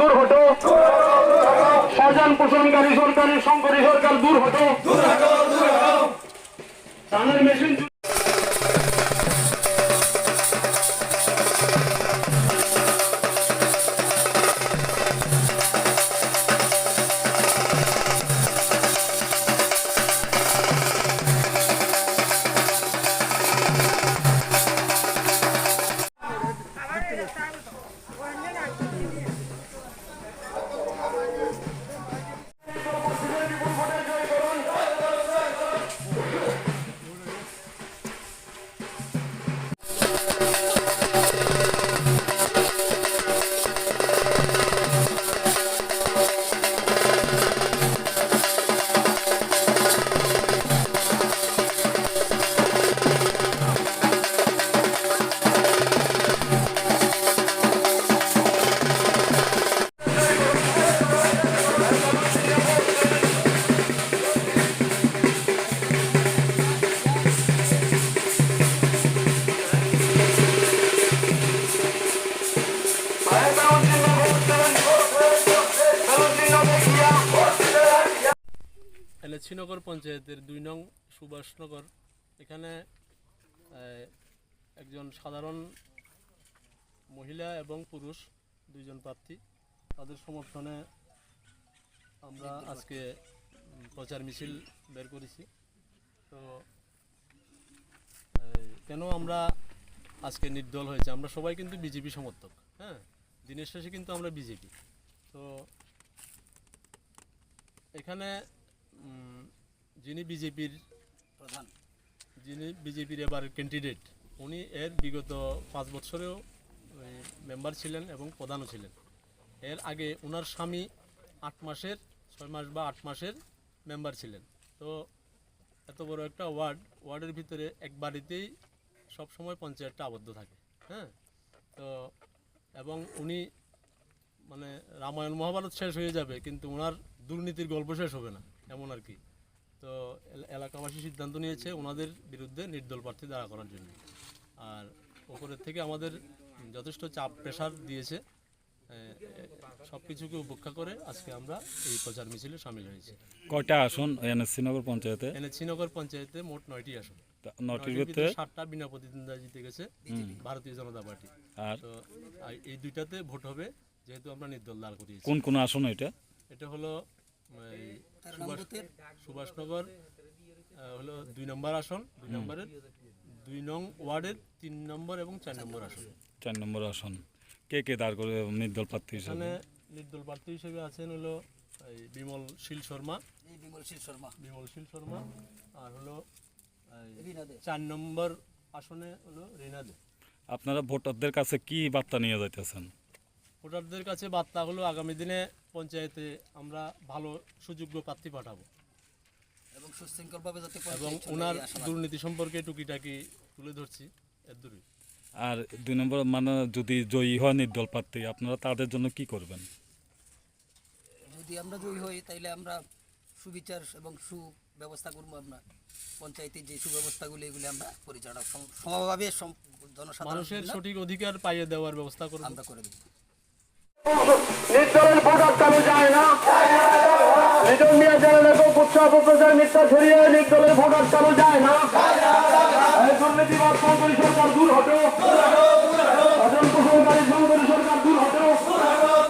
দূর হটো। স্বজন পোষণকারী সরকারি সংকরী সরকার দূর হটো। ধানের মেশিন শ্রীনগর পঞ্চায়েতের দুই নং সুভাষনগর। এখানে একজন সাধারণ মহিলা এবং পুরুষ দুইজন প্রার্থী। তাদের সমর্থনে আমরা আজকে প্রচার মিছিল বের করেছি। তো কেন আমরা আজকে নির্দল হয়েছে? আমরা সবাই কিন্তু বিজেপি সমর্থক হ্যাঁ? দিনের শেষে কিন্তু আমরা বিজেপি। তো, এখানে যিনি বিজেপির প্রধান। যিনি বিজেপির এবার ক্যান্ডিডেট উনি এর বিগত পাঁচ বছরেও মেম্বার ছিলেন এবং প্রধানও ছিলেন। এর আগে ওনার স্বামী আট মাসের ছয় মাস বা আট মাসের মেম্বার ছিলেন। তো এত বড় একটা ওয়ার্ড ওয়ার্ডের ভিতরে এক বাড়িতেই সবসময় পঞ্চায়েতটা আবদ্ধ থাকে হ্যাঁ? তো এবং উনি মানে রামায়ণ মহাভারত শেষ হয়ে যাবে কিন্তু ওনার দুর্নীতির গল্প শেষ হবে না এমন আর কি। তো এলাকাবাসী সিদ্ধান্ত নিয়েছে ওনাদের বিরুদ্ধে নির্দল প্রার্থী দাঁড়া করার জন্য। আর ওপরের থেকে আমাদের যথেষ্ট চাপ প্রেশার দিয়েছে। সব কিছুকে উপেক্ষা করে আজকে আমরা এই প্রচার মিছিলে সামিল হয়েছি। কয়টা আসন এখানে শ্রীনগর পঞ্চায়েতে? এনে শ্রীনগর পঞ্চায়েতে মোট নয়টি আসন। নয়টির ভিতরে? সাতটা বিনা প্রতিদ্বন্দ্বিতা জিতে গেছে ভারতীয় জনতা পার্টি। আর? তো এই দুইটাতে ভোট হবে যেহেতু আমরা নির্দল দাঁড় করিয়েছি। কোন কোন আসন এটা? এটা হলো সুভাষনগর হলো দুই নম্বর আসন দুই নম্বরের দুই নং ওয়ার্ডের তিন নম্বর এবং চার নম্বর আসন। চার নম্বর আসন। কে কে দাঁড় করে নির্দল প্রার্থী হিসাবে? এখানে নির্দল প্রার্থী হিসেবে আছেন হলো এই বিমল শীল শর্মা। বিমল শীল শর্মা। বিমল শীল শর্মা। আর হলো এই, রিনা দে। চার নম্বর আসনে হলো রিনা দে। আপনারা ভোটারদের কাছে কি বার্তা নিয়ে যাইতেছেন? ভোটারদের কাছে বার্তা হলো আগামী দিনে পঞ্চায়েতে আমরা ভালো সুযোগ্য প্রার্থী পাঠাবো। এবং সুশৃঙ্খলভাবে যাতে এবং ওনার দুর্নীতি সম্পর্কে টুকিটাকি তুলে ধরছি এর দূরই আর দুই নম্বর মানে যদি জয়ী হয় নির্দল প্রার্থী আপনারা তাদের জন্য কি করবেন? যদি আমরা জয়ী হই তাইলে আমরা সুবিচার এবং সুব্যবস্থা করব আমরা। পঞ্চায়েতের যে সুব্যবস্থাগুলি এগুলি আমরা পরিচালনা সমভাবে সম- জনসাধারণ মানুষের সঠিক অধিকার পাইয়ে দেওয়ার ব্যবস্থা করব। আমরা করে দেবো। নির্দলের ভোট আটকানো যায় না। নিজন মিয়া চ্যানেলে খুব উৎসাহ প্রচার মিথ্যা ছড়িয়ে নির্দলের ভোট আটকানো যায় না। দুর্নীতিবাদ সরকার দূর সংকরী সরকার দূর হটো